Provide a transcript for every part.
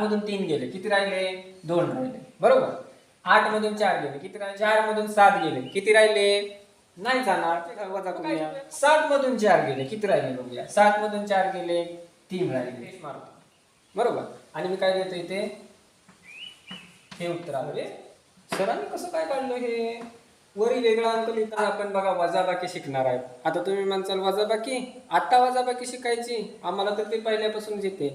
मधून तीन गेले. किती राहिले? दोन राहिले. बरोबर? आठ मधून चार गेले. किती राहिले? चार मधून सात गेले. किती राहिले? नाही जाणार. वजा करूया? सात मधून चार गेले. किती राहिले बघूया? सात मधून चार गेले. तीन राहिले. बरोबर? आणि मी काय देतो इथे? हे उत्तर आलं सरांनी कसं काय काढलं हे? वरी वेगळा अंक लिहिता आपण बघा वजाबाकी शिकणार आहे आता तुम्ही म्हणसाल वजाबाकी? आता वजाबाकी शिकायची? आम्हाला तर ते पहिल्यापासून येते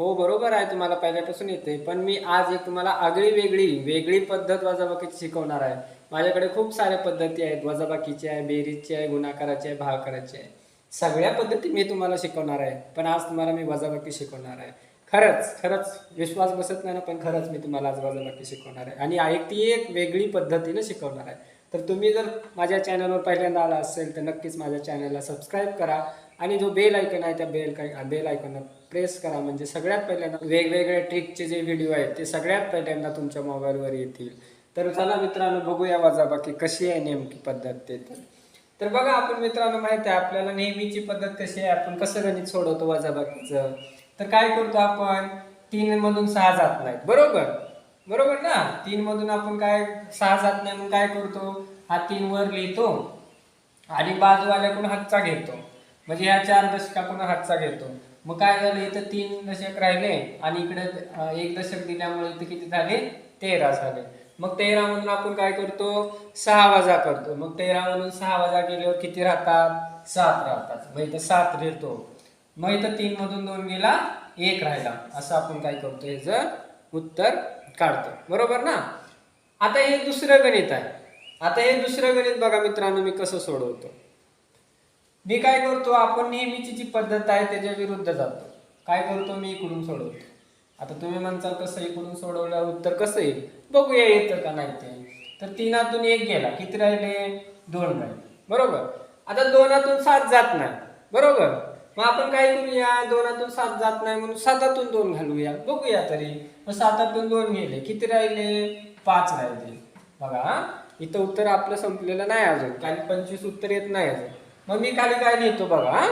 हो बरोबर आहे तुम्हाला पहिल्यापासून येते पण मी आज एक तुम्हाला आगळी वेगळी वेगळी पद्धत वजाबाकीची शिकवणार आहे. माझ्याकडे खूप साऱ्या पद्धती आहेत. वजाबाकीची आहे बेरीजची आहे गुणाकाराची आहे भागाकाराची आहे. सगळ्या पद्धती मी तुम्हाला शिकवणार आहे. पण आज तुम्हाला मी वजाबाकी शिकवणार आहे. खरंच खरंच विश्वास बसत नाही ना पण खरंच मी तुम्हाला आज वजाबाकी शिकवणार आहे. आणि एक ती एक वेगळी पद्धतीने शिकवणार आहे. तर तुम्ही जर माझ्या चॅनलवर पहिल्यांदा आला असेल तर नक्कीच माझ्या चॅनलला सबस्क्राईब करा. आणि जो बेल आयकन आहे त्या बेल काय बेल आयकन प्रेस करा. म्हणजे सगळ्यात पहिल्यांदा वेगवेगळ्या ट्रिकचे जे व्हिडिओ आहेत ते सगळ्यात पहिल्यांदा तुमच्या मोबाईलवर येतील. तर चला मित्रांनो बघूया वजाबाकी कशी आहे नेमकी पद्धत ते. तर तर बघा आपण मित्रांनो माहिती आहे आपल्याला नेहमीची पद्धत कशी आहे? आपण कसं गणित सोडवतो वजाबाकीचं? तर काय करतो आपण? तीन मधून सहा जात नाहीत. बरोबर? बरोबर ना? तीन मधून आपण काय सहा जात नाही म्हणून काय करतो? हा तीन वर लिहितो आणि बाजूवाल्याकडून हातचा घेतो. म्हणजे ह्या चार दशकाकडून हातचा घेतो. मग काय झालं? इथं तीन दशक राहिले आणि इकडे एक दशक दिल्यामुळे इथं किती झाले? तेरा झाले. मग तेरा मधून आपण काय करतो? सहा वजा करतो. मग तेरा मधून सहा वजा केल्यावर किती राहतात? सात राहतात. मग इथं सात लिहितो. मग इथं तीन मधून दोन गेला एक राहिला. असं आपण काय करतो? ह्याचं उत्तर काढतो. बरोबर ना? आता हे दुसरं गणित आहे. आता हे दुसरं गणित बघा मित्रांनो मी कसं सोडवतो. मी काय करतो आपण नेहमीची जी पद्धत आहे त्याच्या विरुद्ध जातो. काय करतो मी इकडून सोडवतो. आता तुम्ही म्हणसाल कसं इकडून सोडवलं उत्तर कसं येईल? बघूया येतं का नाही ते. तर तीनातून एक गेला. किती राहिले? दोन राहिले. बरोबर? आता दोनातून सात जात नाही. बरोबर? मग आपण काय करूया? दोनातून सात जात नाही म्हणून सातातून दोन घालूया. बघूया तरी. मग सातातून दोन गेले. किती राहिले? पाच राहिले. बघा इथं उत्तर आपलं संपलेलं नाही अजून. खाली पंचवीस उत्तर येत नाही अजून. मग मी खाली काय लिहितो बघा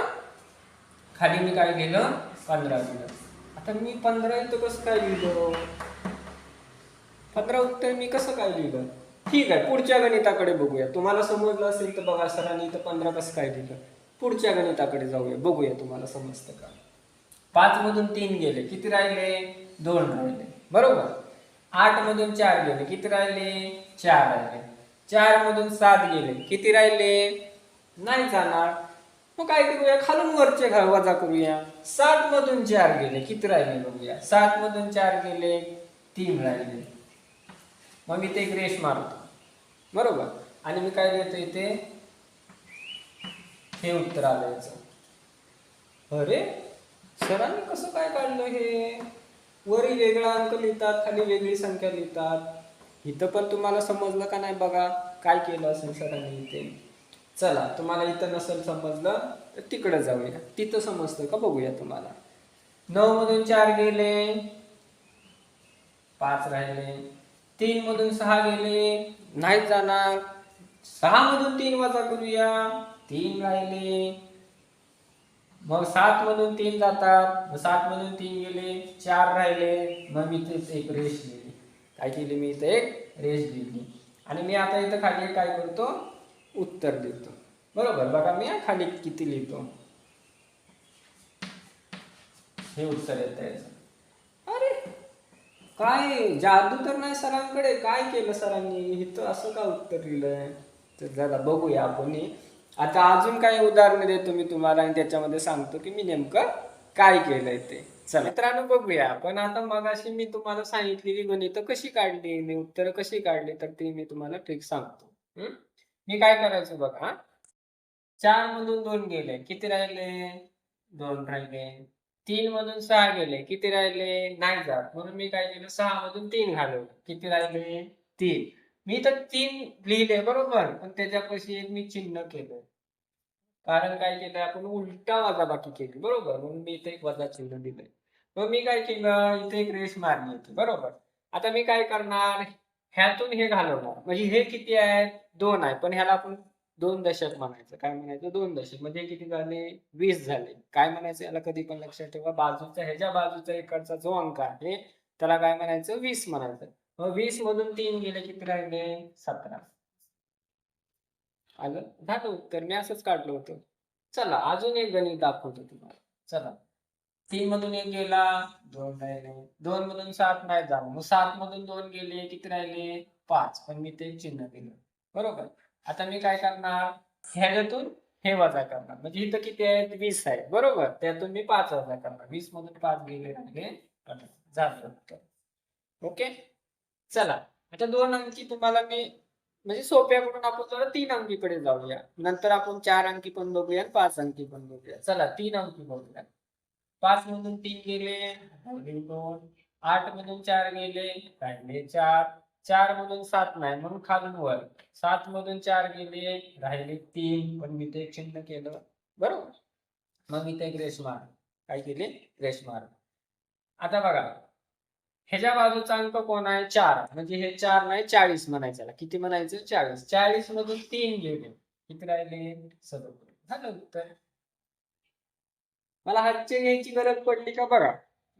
खाली मी काय लिहिलं? पंधरा दिलं आता मी पंधरा इथं कसं काय लिहिलं? पंधरा उत्तर मी कसं काय लिहिलं? ठीक आहे पुढच्या गणिताकडे बघूया. तुम्हाला समजलं असेल तर बघा सरांनी इथं पंधरा कसं काय लिहिलं? पुढच्या गणिताकडे जाऊया. बघूया तुम्हाला समजतं का? पाच मधून तीन गेले किती राहिले? दोन राहिले. बरोबर? आठ मधून चार गेले किती राहिले? चार राहिले. चार मधून सात गेले किती राहिले? नाही जाणार. मग काय करूया? खालून वरचे घाल वजा करूया. सात मधून चार गेले किती राहिले बघूया. सात मधून चार गेले तीन राहिले. मग मी ते एक रेष मारतो. बरोबर? आणि मी काय देतो इथे? हे उत्तर आलं याचं अरे सरांनी कसं काय काढलं हे? वरी वेगळा अंक लिहितात खाली वेगळी संख्या लिहितात. इथं पण तुम्हाला समजलं का नाही बघा? काय केलं असेल सरांनी इथे? चला तुम्हाला इथं नसेल समजलं तर तिकडे जाऊया. तिथं समजतं का बघूया तुम्हाला. नऊ मधून चार गेले पाच राहिले. तीन मधून सहा गेले नाही जाणार. सहा मधून तीन वजा करूया. तीन राहिले. मग सात मधून तीन जातात. मग सात मधून तीन गेले. चार राहिले. मग मी तेच एक रेष लिहिली. काय केली मी इथं? एक रेष लिहिली. आणि मी आता इथं खाली काय करतो? उत्तर देतो. बरोबर? बघा मी खाली किती लिहितो? हे उत्तर येत याचं. अरे! काय? जादू तर नाही सरांकडे. काय केलं सरांनी? इथं असं का उत्तर लिहिलंय? तर जरा बघूया आपण आता अजून काही उदाहरणं देतो मी तुम्हाला आणि त्याच्यामध्ये सांगतो की मी नेमकं काय केलंय ते. चला मित्रांनो बघूया. पण आता मगाशी मी तुम्हाला सांगितलेली गणितं कशी काढली मी उत्तरं कशी काढली तर ती मी तुम्हाला ट्रिक सांगतो. मी काय करायचं बघा चार मधून दोन गेले किती राहिले? दोन राहिले. तीन मधून सहा गेले किती राहिले? नाही जात. म्हणून मी काय केलं सहा मधून तीन घालवलं. किती राहिले? तीन. मी तर तीन लिहिले बरोबर. पण त्याच्यापाशी एक मी चिन्ह केलं कारण काय केलं आपण उलटा वजाबाकी केली बरोबर. म्हणून मी इथे एक वजा चिन्ह दिलंय. मग मी काय केलं? इथे एक रेस मारली होती बरोबर. आता मी काय करणार? ह्यातून हे घालवणार. म्हणजे हे किती आहे दोन आहे. पण ह्याला आपण दोन दशक म्हणायचं. काय म्हणायचं? दोन दशक. म्हणजे किती झाले? वीस झाले. काय म्हणायचं? याला कधी पण लक्षात ठेवा. बाजूचा ह्याच्या बाजूचा इकडचा जो अंक आहे त्याला काय म्हणायचं? वीस म्हणायचं. मग वीस मधून तीन गेले किती राहिले सतरा. आलं? झालं उत्तर. मी असंच काढलं होतं. चला अजून एक गणित दाखवतो तुम्हाला. चला. तीन मधून एक गेला दोन राहिले. दोन मधून सात नाही झालं मग सात मधून दोन गेले किती राहिले पाच. पण मी ते चिन्ह दिलं. बरोबर? आता मी काय करणार? ह्याच्यातून हे वजा करणार. म्हणजे इथं किती आहेत वीस आहे. बरोबर? त्यातून मी पाच वजा करणार. वीस मधून पाच गेले राहिले. झालं उत्तर. ओके? चला आता दोन अंकी तुम्हाला मी म्हणजे सोप्या करून आपण जरा तीन अंकीकडे जाऊया. नंतर आपण चार अंकी पण बघूया आणि पाच अंकी पण बघूया. चला तीन अंकी बघूया. पाच मधून तीन गेले दोन. आठ मधून चार गेले राहिले चार. चार मधून सात नाही म्हणून खालून वर. सात मधून चार गेले राहिले तीन. पण मी ते चिन्ह केलं. बरोबर? मग मी ते ग्रेस मार. काय केले? ग्रेस मार. आता बघा. ह्याच्या बाजूचा अंक कोण आहे? चार. म्हणजे हे चार नाही चाळीस म्हणायचं याला. किती म्हणायचं चाळीस चाळीस. मधून तीन गेले किती राहिले? सदोतीस झालं उत्तर. मला हातचे घ्यायची गरज पडली का बघा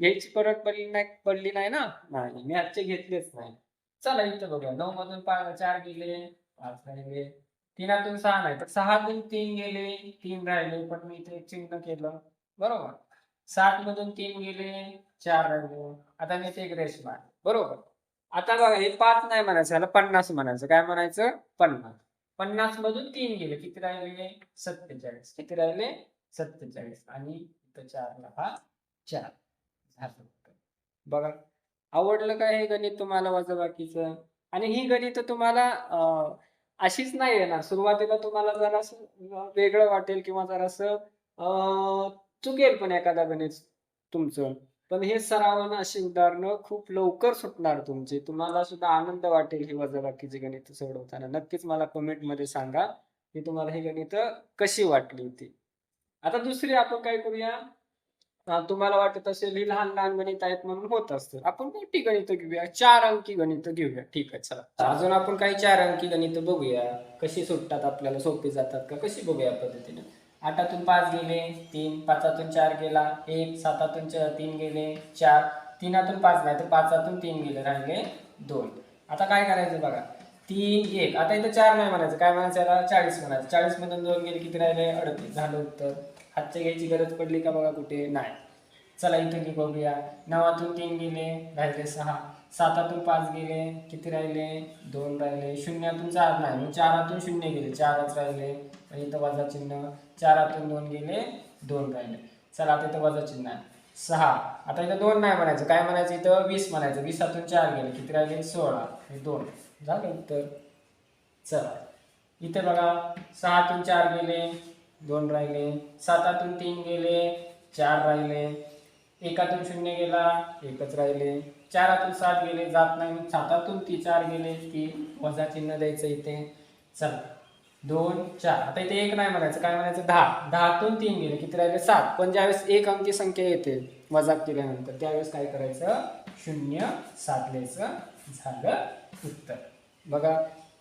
घ्यायची गरज पडली नाही पडली नाही ना? नाही. मी हातचे घेतलेच नाही. चला इथं बघा नऊ मधून पाच चार गेले. पाच राहिले. तीनातून सहा नाही तर सहातून तीन गेले. तीन राहिले पण मी इथे चिन्ह केलं. बरोबर. सात मधून तीन गेले चार राहिले. आता मी एक ग्रेस मार बरोबर? आता बघा हे पाच नाही म्हणायचं याला पन्नास म्हणायचं. काय म्हणायचं? पन्नास. पन्नास मधून तीन गेले. किती राहिले? सत्तेचाळीस. किती राहिले? सत्तेचाळीस. आणि चारला हा चार. झालं. बघा. आवडलं काय हे गणित तुम्हाला वजाबाकीचं? आणि ही गणित तुम्हाला अशीच नाही येणार. सुरुवातीला तुम्हाला जरास वेगळं वाटेल किंवा जरासं चुकेल पण एखादा गणित तुमचं. पण हे सरावानं अशी उदाहरणं खूप लवकर सुटणार तुमचे. तुम्हाला सुद्धा आनंद वाटेल ही वजाबाकीची गणित सोडवताना. नक्कीच मला कमेंटमध्ये सांगा की तुम्हाला ही गणित कशी वाटली होती. आता दुसरी आपण काय करूया? तुम्हाला वाटत असेल ही लहान लहान गणित आहेत म्हणून होत असतं आपण मोठी गणित घेऊया. चार अंकी गणित घेऊया. ठीक आहे चला. अजून आपण काही चार अंकी गणित बघूया. कशी सुटतात आपल्याला? सोपी जातात का? कशी बघूया पद्धतीने? आठातून पाच गेले तीन पाचातून चार गेला एक सातातून च- तीन गेले चार तीनातून पाच नाही तर पाचातून तीन गेले राहिले दोन. आता काय करायचं बघा? तीन एक. आता इथं चार नाही म्हणायचं. काय म्हणायचं याला? चाळीस म्हणायचं. चाळीसमधून दोन गेले किती राहिले? अडतीस. झालं उत्तर. हातच्या घ्यायची गरज पडली का बघा कुठे? नाही. चला इथं की बघूया नवातून तीन गेले राहिले सहा. सातातून पाच गेले किती राहिले? दोन राहिले. शून्यातून चार नाही मग चारातून शून्य गेले. चारच राहिले. इथं वजा चिन्ह. चारातून दोन गेले दोन राहिले. चला आता इथं वजा चिन्ह आहे. सहा. आता इथं दोन नाही म्हणायचं. काय म्हणायचं इथं? वीस म्हणायचं. वीसातून चार गेले. किती राहिले? सोळा. हे दोन. झालं उत्तर? चला. इथे बघा. सहातून चार गेले दोन राहिले. सातातून तीन गेले चार राहिले. एकातून शून्य गेला एकच राहिले. चारातून सात गेले जात नाही. सातातून ती चार गेले की वजा चिन्ह द्यायचं इथे. चला. दोन चार. आता इथे एक नाही म्हणायचं. काय म्हणायचं? दहा. दहातून तीन गेले. किती राहिले? सात. पण ज्यावेळेस एक अंकी संख्या येते वजा केल्यानंतर त्यावेळेस काय करायचं? शून्य सात झालं उत्तर. बघा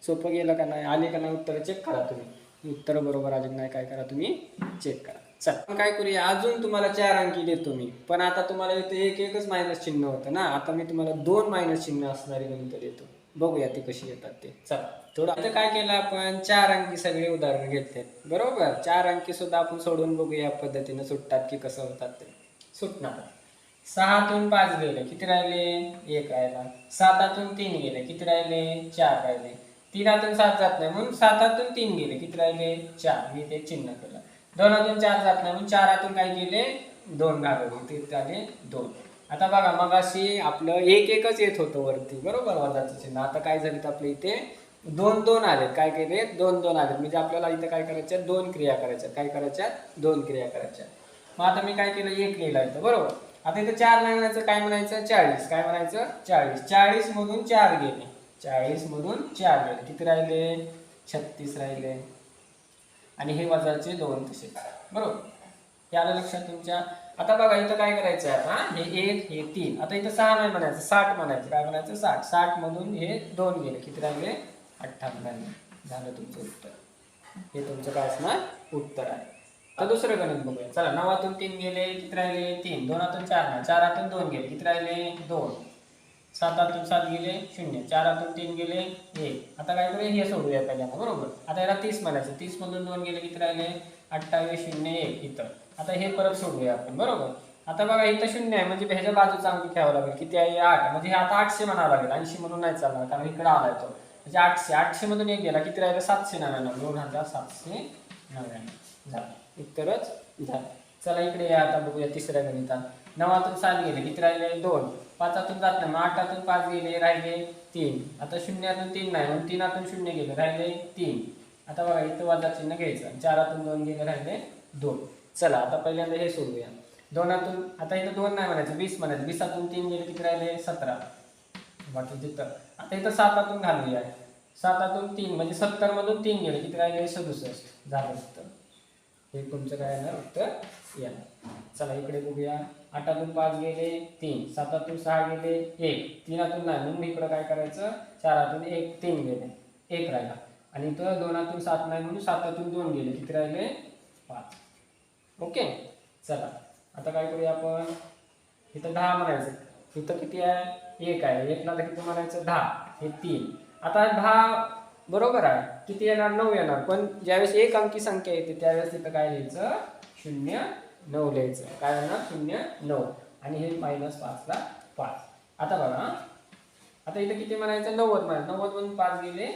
सोपं गेलं का नाही? आले का नाही? उत्तर चेक करा तुम्ही. उत्तर बरोबर आले नाही? काय करा तुम्ही? चेक करा. चल. काय करूया? अजून तुम्हाला चार अंकी देतो मी. पण आता तुम्हाला इथे एक एकच मायनस चिन्ह होतं ना? आता मी तुम्हाला दोन मायनस चिन्ह असणारी गणित देतो. बघूया ते कशी येतात ते. चला. थोडं आता काय केलं आपण? चार अंकी सगळे उदाहरण घेतले बरोबर? चार अंकी सुद्धा आपण सोडून बघूया पद्धतीनं पद्धतीने सुटतात की कसं होतात ते. सुटणार. सहातून पाच गेले. किती राहिले? एक राहिला. सातातून तीन गेले. किती राहिले? चार राहिले. तीनातून सात जात नाही. म्हणून सातातून तीन गेले. किती राहिले? चार. मी ते चिन्ह केलं. दोन अजून चार जात नाही म्हणून चारातून काय केले? दोन घालवले ते झाले दोन. आता बघा मग अशी आपलं एक एकच येत होतं वरती बरोबर? वजाचं चिन्ह आता काय झालं आपल्या इथे? दोन दोन आले काय केले दोन दोन आले म्हणजे आपल्याला इथं काय करायच्या दोन क्रिया करायच्या काय करायच्या दोन क्रिया करायच्या मग आता मी काय केलं? एक लिहिला इथं बरोबर? आता इथं चार नाही म्हणायचं काय म्हणायचं? चाळीस. काय म्हणायचं? चाळीस. चाळीस मधून चार गेले. चाळीस मधून चार गेले. किती राहिले? छत्तीस राहिले. आणि हे वजाचे दोन तसे बरोबर? हे आलं लक्षात तुमच्या? आता बघा इथं काय करायचं आहे आता? हे एक हे तीन. आता इथं सहा नाही म्हणायचं साठ म्हणायचं. काय म्हणायचं? साठ. साठ मधून हे दोन गेले. किती राहिले? अठ्ठावन्न झालं तुमचं उत्तर. हे तुमचं काय असणार? उत्तर आहे. तर दुसरं गणित बघूया. चला नवातून तीन गेले किती राहिले? तीन. दोनातून चार ना चारातून दोन गेले. किती राहिले? दोन. सात आतून सात गेले शून्य. चारातून तीन गेले एक. आता काय करूया हे सोडूया पहिल्यांदा बरोबर? आता याला तीस म्हणायचं. तीस मधून दोन गेले किती राहिले? अठ्ठावीस शून्य एक. इथं. आता हे परत सोडूया आपण बरोबर? आता बघा इथं शून्य आहे. म्हणजे ह्याच्या बाजूचा अंक घ्यावा लागेल. किती आहे? आठ. म्हणजे हे आता आठशे म्हणावं लागेल. ऐंशी म्हणून नाही चालणार कारण इकडे आलाय तो. म्हणजे आठशे. आठशे मधून एक गेला. किती राहिलं? सातशे नव्याण्णव. दोन हजार सातशे नव्याण्णव. झालं. उत्तरच झालं. चला इकडे या. आता बघूया तिसऱ्या गणितात. नवातून सात गेले. किती राहिले? दोन. पाचातून जात नाही. मग आठातून पाच गेले राहिले तीन. आता शून्यातून तीन नाही म्हणून तीनातून शून्य गेले राहिले तीन. आता बघा इथं वजा चिन्ह घ्यायचं. चारातून दोन गेले राहिले दोन. चला आता पहिल्यांदा हे सोडूया. दोनातून आता इथं दोन नाही म्हणायचं वीस म्हणायचं. वीसातून तीन गेले किती राहिले? सतरा. बाकी तिथं. आता इथं सातातून घालूया. सातातून तीन म्हणजे सत्तरमधून तीन गेले किती राहिले? सदुसष्ट. झालं उत्तर. हे तुमचं काय येणार? उत्तर येणार चला इकडे बघूया. आठातून पाच गेले तीन. सातातून सहा गेले एक. तीनातून नाही म्हणून इकडं काय करायचं? चारातून एक तीन गेले. एक राहिला. आणि इथं दोनातून सात नाही म्हणून सातातून दोन गेले. किती राहिले? पाच. ओके? चला. आता काय करूया आपण? इथं दहा म्हणायचं इथं किती आहे? एक आहे. एकला तर किती म्हणायचं? दहा. हे तीन. आता दहा बरोबर आहे. किती येणार? नऊ येणार. पण ज्यावेळेस एक अंकी संख्या येते त्यावेळेस तिथं काय लिहायचं? शून्य नऊ लिहायचं. काय होणार? शून्य नऊ. आणि हे मायनस पाचला पाच. आता बघा आता इथं किती म्हणायचं? नव्वद म्हणायचं. नव्वद म्हणून पाच गेले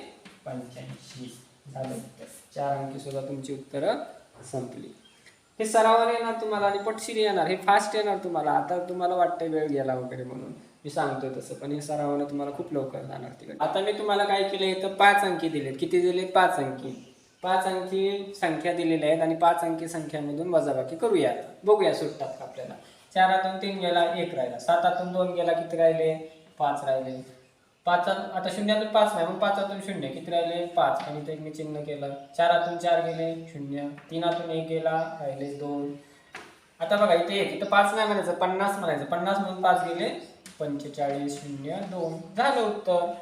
पंच्याऐंशी. झालं उत्तर. चार अंकी सुद्धा तुमची उत्तरं संपली. हे सरावाने येणार तुम्हाला आणि पटशीर येणार. हे फास्ट येणार तुम्हाला. आता तुम्हाला वाटतं वेळ गेला वगैरे म्हणून. मी सांगतोय तसं पण हे सरावाने तुम्हाला खूप लवकर जाणार तिकडे. आता मी तुम्हाला काय केलं? इथं पाच अंकी दिलेत. किती दिलेत? पाच अंकी. पाच अंकी संख्या दिलेल्या आहेत आणि पाच अंकी संख्यामधून वजाबाकी करूया आता. बघूया सुटतात का आपल्याला. चारातून तीन गेला एक राहिला. सातातून दोन गेला किती राहिले? पाच राहिले. पाचात आता शून्यातून पाच नाही मग पाचातून शून्य. किती राहिले? पाच. आणि ते मी चिन्ह केलं. चारातून चार गेले शून्य. तीनातून एक गेला राहिले दोन. आता बघा इथे एक इथं पाच नाही म्हणायचं पन्नास म्हणायचं. पन्नास म्हणून पाच गेले पंचेचाळीस शून्य दोन. झालं उत्तर.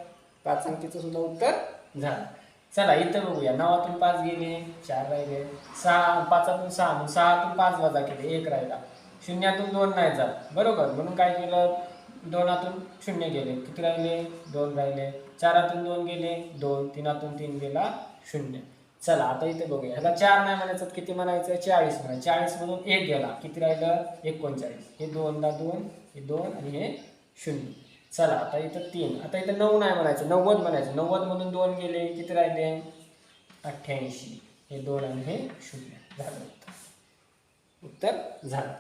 पाच अंकीचं सुद्धा उत्तर झालं. चला इथं बघूया. नवातून पाच गेले चार राहिले. सहा पाचातून सहा मग सहातून पाच वजा केले एक राहिला. शून्यातून दोन नाही जात. बरोबर? म्हणून काय केलं? दोनातून शून्य गेले. किती राहिले? दोन राहिले. चारातून दोन गेले दोन. तीनातून तीन गेला शून्य. चला आता इथे बघूया. ह्याला चार नाही म्हणायचं किती म्हणायचं? चाळीस म्हणायचं. चाळीस मधून एक गेला. किती राहिलं? एकोणचाळीस. हे दोनदा दोन हे दोन आणि हे शून्य. चला आता इथं तीन. आता इथं नऊ नाही म्हणायचं नव्वद म्हणायचं. नव्वदमधून दोन गेले किती राहिले? अठ्ठ्याऐंशी. हे दोन आणि हे शून्य. झालं उत्तर. उत्तर झालं.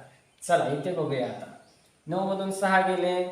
चला इथे बघूया आता. नऊ मधून सहा गेले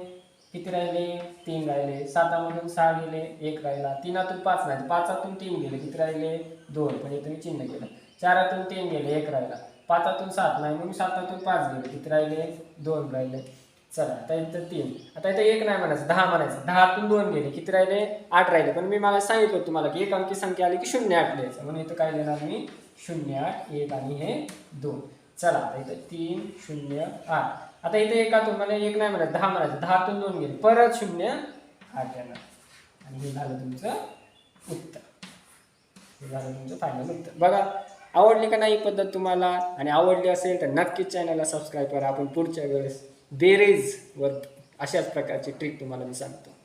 किती राहिले? तीन राहिले. सातामधून सहा गेले एक राहिला. तीनातून पाच नाही पाचातून तीन गेले किती राहिले? दोन. पण तुम्ही चिन्ह केलं. चारातून तीन गेले एक राहिला. पाचातून सात नाही म्हणून सातातून पाच गेले किती राहिले? दोन राहिले. चला आता इथं तीन. आता इथं एक नाही म्हणायचं दहा म्हणायचं. दहातून दोन गेले किती राहिले? आठ राहिले. पण मी मला सांगितलं तुम्हाला की एक अंकी संख्या आली की शून्य आठ लिहायचं. म्हणून इथं काय लिहिणार मी? शून्य आठ एक आणि हे दोन. चला आता इथं तीन शून्य आठ. आता इथे एकातून मला एक नाही म्हणायचं दहा म्हणायचं. दहातून दोन गेले. परत शून्य आठ येणार. आणि हे झालं तुमचं उत्तर. हे झालं तुमचं फायनल उत्तर. बघा आवडली का नाही पद्धत तुम्हाला? आणि आवडली असेल तर नक्कीच चॅनलला सबस्क्राईब करा. आपण पुढच्या वेळेस बेरेजवर अशाच प्रकारची ट्रिक तुम्हाला मी सांगतो.